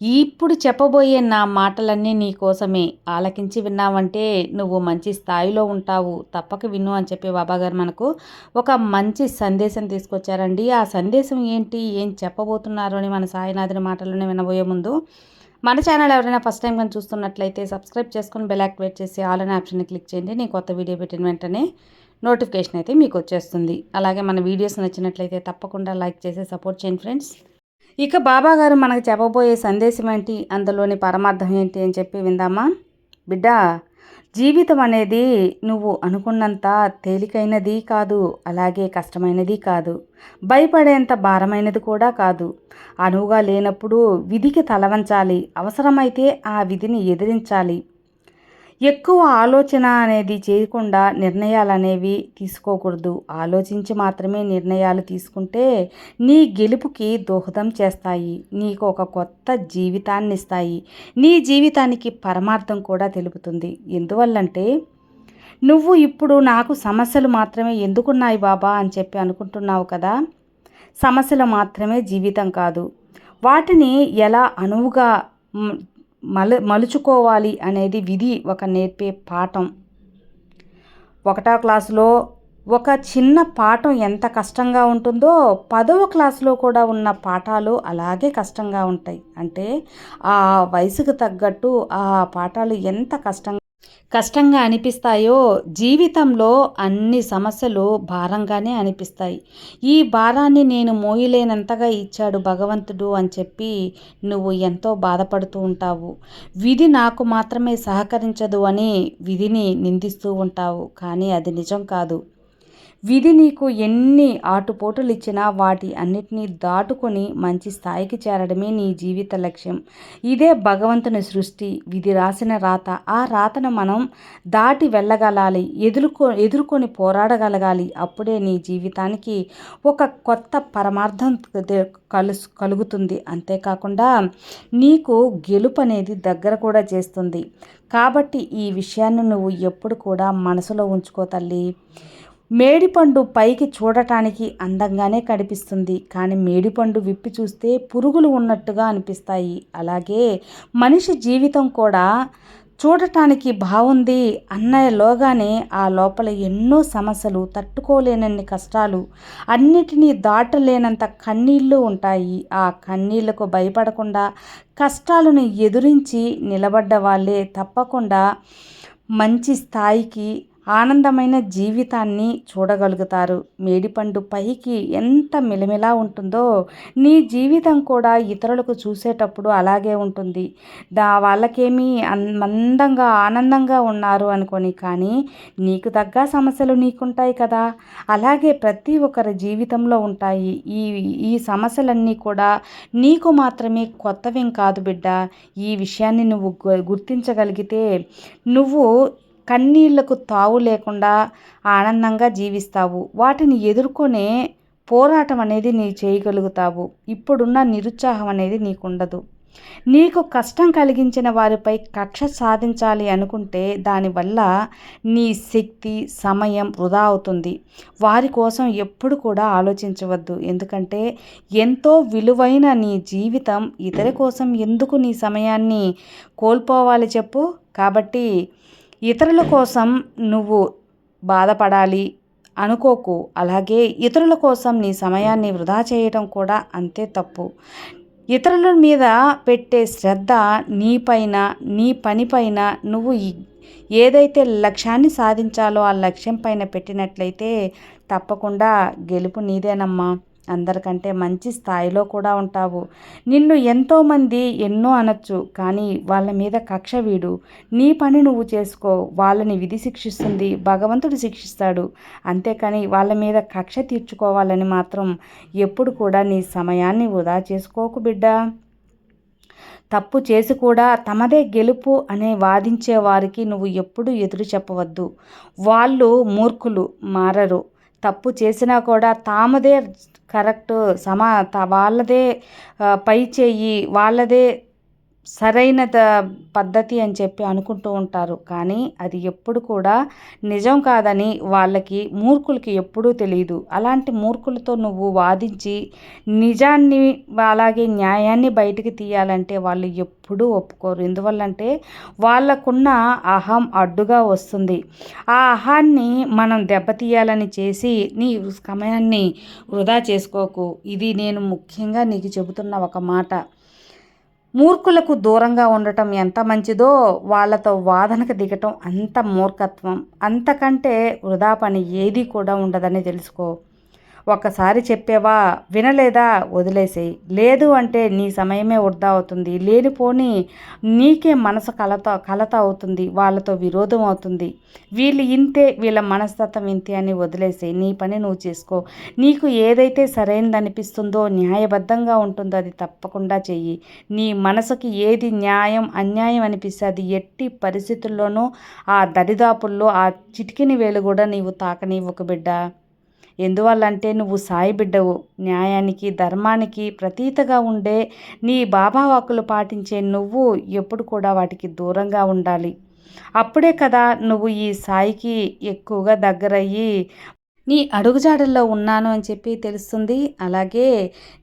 ఇప్పుడు చెప్పబోయే నా మాటలన్నీ నీ కోసమే. ఆలకించి విన్నావంటే నువ్వు మంచి స్థాయిలో ఉంటావు. తప్పక విను అని చెప్పి బాబాగారు మనకు ఒక మంచి సందేశం తీసుకొచ్చారండి. ఆ సందేశం ఏంటి? ఏం చెప్పబోతున్నారు అని మన సాయినాథుని మాటలోనే వినబోయే ముందు మన ఛానల్ ఎవరైనా ఫస్ట్ టైం కానీ చూస్తున్నట్లయితే సబ్స్క్రైబ్ చేసుకొని బెల్ యాక్టివేట్ చేసి ఆల్ అనే ఆప్షన్ని క్లిక్ చేయండి. నేను కొత్త వీడియో పెట్టిన వెంటనే నోటిఫికేషన్ అయితే మీకు వచ్చేస్తుంది. అలాగే మన వీడియోస్ నచ్చినట్లయితే తప్పకుండా లైక్ చేసి సపోర్ట్ చేయండి ఫ్రెండ్స్. ఇక బాబాగారు మనకు చెప్పబోయే సందేశం ఏంటి? అందులోని పరమార్థం ఏంటి అని చెప్పి విందామా? బిడ్డ జీవితం అనేది నువ్వు అనుకున్నంత తేలికైనది కాదు అలాగే కష్టమైనది కాదు. భయపడేంత భారమైనది కూడా కాదు. అనువుగా లేనప్పుడు విధికి తలవంచాలి. అవసరమైతే ఆ విధిని ఎదిరించాలి. ఎక్కువ ఆలోచన అనేది చేయకుండా నిర్ణయాలు అనేవి తీసుకోకూడదు. ఆలోచించి మాత్రమే నిర్ణయాలు తీసుకుంటే నీ గెలుపుకి దోహదం చేస్తాయి. నీకు ఒక కొత్త జీవితాన్ని ఇస్తాయి నీ జీవితానికి పరమార్థం కూడా తెలుపుతుంది. ఎందువల్లంటే నువ్వు ఇప్పుడు నాకు సమస్యలు మాత్రమే ఎందుకున్నాయి బాబా అని చెప్పి అనుకుంటున్నావు కదా? సమస్యలు మాత్రమే జీవితం కాదు. వాటిని ఎలా అనువుగా మల మలుచుకోవాలి అనేది విధి ఒక నేర్పే పాఠం. ఒకటో క్లాసులో ఒక చిన్న పాఠం ఎంత కష్టంగా ఉంటుందో పదవ క్లాసులో కూడా ఉన్న పాఠాలు అలాగే కష్టంగా ఉంటాయి. అంటే ఆ వయసుకు తగ్గట్టు ఆ పాఠాలు ఎంత కష్టంగా కష్టంగా అనిపిస్తాయో జీవితంలో అన్ని సమస్యలు భారంగానే అనిపిస్తాయి. ఈ భారాన్ని నేను మోయలేనంతగా ఇచ్చాడు భగవంతుడు అని చెప్పి నువ్వు ఎంతో బాధపడుతూ ఉంటావు. విధి నాకు మాత్రమే సహకరించదు అని విధిని నిందిస్తూ ఉంటావు. కానీ అది నిజం కాదు. విధి నీకు ఎన్ని ఆటుపోటులు ఇచ్చినా వాటి అన్నిటినీ దాటుకొని మంచి స్థాయికి చేరడమే నీ జీవిత లక్ష్యం. ఇదే భగవంతుని సృష్టి. విధి రాసిన రాత. ఆ రాతను మనం దాటి వెళ్ళగలాలి. ఎదుర్కొ ఎదుర్కొని పోరాడగలగాలి. అప్పుడే నీ జీవితానికి ఒక కొత్త పరమార్థం కలుసు కలుగుతుంది. అంతేకాకుండా నీకు గెలుపు అనేది దగ్గర కూడా చేస్తుంది. కాబట్టి ఈ విషయాన్ని నువ్వు ఎప్పుడు కూడా మనసులో ఉంచుకో తల్లి. మేడిపండు పైకి చూడటానికి అందంగానే కనిపిస్తుంది. కానీ మేడిపండు విప్పి చూస్తే పురుగులు ఉన్నట్టుగా అనిపిస్తాయి. అలాగే మనిషి జీవితం కూడా చూడటానికి బాగుంది అన్నలోగానే ఆ లోపల ఎన్నో సమస్యలు తట్టుకోలేనన్ని కష్టాలు. అన్నిటినీ దాటలేనంత కన్నీళ్ళు ఉంటాయి. ఆ కన్నీళ్ళకు భయపడకుండా కష్టాలను ఎదురించి నిలబడ్డ వాళ్ళే తప్పకుండా మంచి స్థాయికి ఆనందమైన జీవితాన్ని చూడగలుగుతారు. మేడిపండు పైకి ఎంత మిలమిలా ఉంటుందో నీ జీవితం కూడా ఇతరులకు చూసేటప్పుడు అలాగే ఉంటుంది. దా వాళ్ళకేమీ మందంగా ఆనందంగా ఉన్నారు అనుకొని కానీ నీకు తగ్గ సమస్యలు నీకుంటాయి కదా. అలాగే ప్రతి ఒక్కరి జీవితంలో ఉంటాయి. ఈ ఈ సమస్యలన్నీ కూడా నీకు మాత్రమే కొత్తవేం కాదు బిడ్డ. ఈ విషయాన్ని నువ్వు గుర్తించగలిగితే నువ్వు కన్నీళ్ళకు తావు లేకుండా ఆనందంగా జీవిస్తావు. వాటిని ఎదుర్కొనే పోరాటం అనేది నీ చేయగలుగుతావు. ఇప్పుడున్న నిరుత్సాహం అనేది నీకుండదు. నీకు కష్టం కలిగించిన వారిపై కక్ష సాధించాలి అనుకుంటే దానివల్ల నీ శక్తి సమయం వృధా అవుతుంది. వారి కోసం ఎప్పుడు కూడా ఆలోచించవద్దు. ఎందుకంటే ఎంతో విలువైన నీ జీవితం ఇతర కోసం ఎందుకు నీ సమయాన్ని కోల్పోవాలి చెప్పు? కాబట్టి ఇతరుల కోసం నువ్వు బాధపడాలి అనుకోకు. అలాగే ఇతరుల కోసం నీ సమయాన్ని వృధా చేయడం కూడా అంతే తప్పు. ఇతరుల మీద పెట్టే శ్రద్ధ నీపైన నీ పనిపైన నువ్వు ఏదైతే లక్ష్యాన్ని సాధించాలో ఆ లక్ష్యం పైన పెట్టినట్లయితే తప్పకుండా గెలుపు నీదేనమ్మా. అందరికంటే మంచి స్థాయిలో కూడా ఉంటావు. నిన్ను ఎంతోమంది ఎన్నో అనొచ్చు కానీ వాళ్ళ మీద కక్ష వీడు. నీ పని నువ్వు చేసుకో వాళ్ళని విధి శిక్షిస్తుంది భగవంతుడు శిక్షిస్తాడు. అంతేకాని వాళ్ళ మీద కక్ష తీర్చుకోవాలని మాత్రం ఎప్పుడు కూడా నీ సమయాన్ని వృధా చేసుకోకు బిడ్డ. తప్పు చేసి కూడా తమదే గెలుపు అనే వాదించే వారికి నువ్వు ఎప్పుడు ఎదురు చెప్పవద్దు. వాళ్ళు మూర్ఖులు మారరు. తప్పు చేసినా కూడా తామదే కరెక్ట్ సమా త- వాళ్ళదే పై చేయి వాళ్ళదే సరైన పద్ధతి అని చెప్పి అనుకుంటూ ఉంటారు. కానీ అది ఎప్పుడు కూడా నిజం కాదని వాళ్ళకి మూర్ఖులకి ఎప్పుడూ తెలియదు అలాంటి మూర్ఖులతో నువ్వు వాదించి నిజాన్ని అలాగే న్యాయాన్ని బయటికి తీయాలంటే వాళ్ళు ఎప్పుడూ ఒప్పుకోరు. ఎందువల్లంటే వాళ్ళకున్న అహం అడ్డుగా వస్తుంది. ఆ అహాన్ని మనం దెబ్బతీయాలని చేసి నీ సమయాన్ని వృధా చేసుకోకు. ఇది నేను ముఖ్యంగా నీకు చెబుతున్న ఒక మాట. మూర్ఖులకు దూరంగా ఉండటం ఎంత మంచిదో వాళ్ళతో వాదనకు దిగటం అంత మూర్ఖత్వం. అంతకంటే వృధా పని ఏది కూడా ఉండదని తెలుసుకో. ఒక్కసారి చెప్పేవా? వినలేదా? వదిలేసేయి. లేదు అంటే నీ సమయమే వృధా అవుతుంది. లేనిపోని నీకే మనసు కలత కలత అవుతుంది. వాళ్ళతో విరోధం అవుతుంది. వీళ్ళు ఇంతే వీళ్ళ మనస్తత్వం ఇంతే అని వదిలేసేయి. నీ పని నువ్వు చేసుకో. నీకు ఏదైతే సరైనది అనిపిస్తుందో న్యాయబద్ధంగా ఉంటుందో అది తప్పకుండా చెయ్యి. నీ మనసుకి ఏది న్యాయం అన్యాయం అనిపిస్తే అది ఎట్టి పరిస్థితుల్లోనూ ఆ దరిదాపుల్లో ఆ చిటికిని వేలు కూడా నీవు తాకనివ్వకు బిడ్డ. ఎందువల్లంటే నువ్వు సాయి బిడ్డవు. న్యాయానికి ధర్మానికి ప్రతీతగా ఉండే నీ బాబా వాక్కులు పాటించే నువ్వు ఎప్పుడు కూడా వాటికి దూరంగా ఉండాలి. అప్పుడే కదా నువ్వు ఈ సాయికి ఎక్కువగా దగ్గరయ్యి నీ అడుగుజాడల్లో ఉన్నాను అని చెప్పి తెలుస్తుంది. అలాగే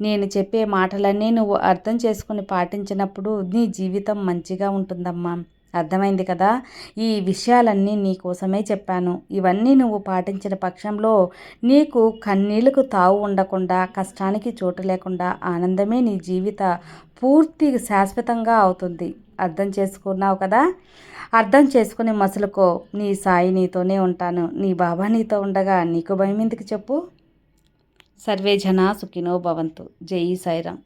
నేను చెప్పే మాటలన్నీ నువ్వు అర్థం చేసుకుని పాటించినప్పుడు నీ జీవితం మంచిగా ఉంటుందమ్మా. అర్థమైంది కదా? ఈ విషయాలన్నీ నీ కోసమే చెప్పాను. ఇవన్నీ నువ్వు పాటించిన పక్షంలో నీకు కన్నీళ్ళకు తావు ఉండకుండా కష్టానికి చోటు లేకుండా ఆనందమే నీ జీవిత పూర్తి శాశ్వతంగా అవుతుంది. అర్థం చేసుకున్నావు కదా? అర్థం చేసుకుని మసులుకో. నీ సాయి నీతోనే ఉంటాను. నీ బాబా నీతో ఉండగా నీకు భయం ఎందుకు చెప్పు? సర్వే జనా సుఖినో భవంతు. జై సాయిరామ్.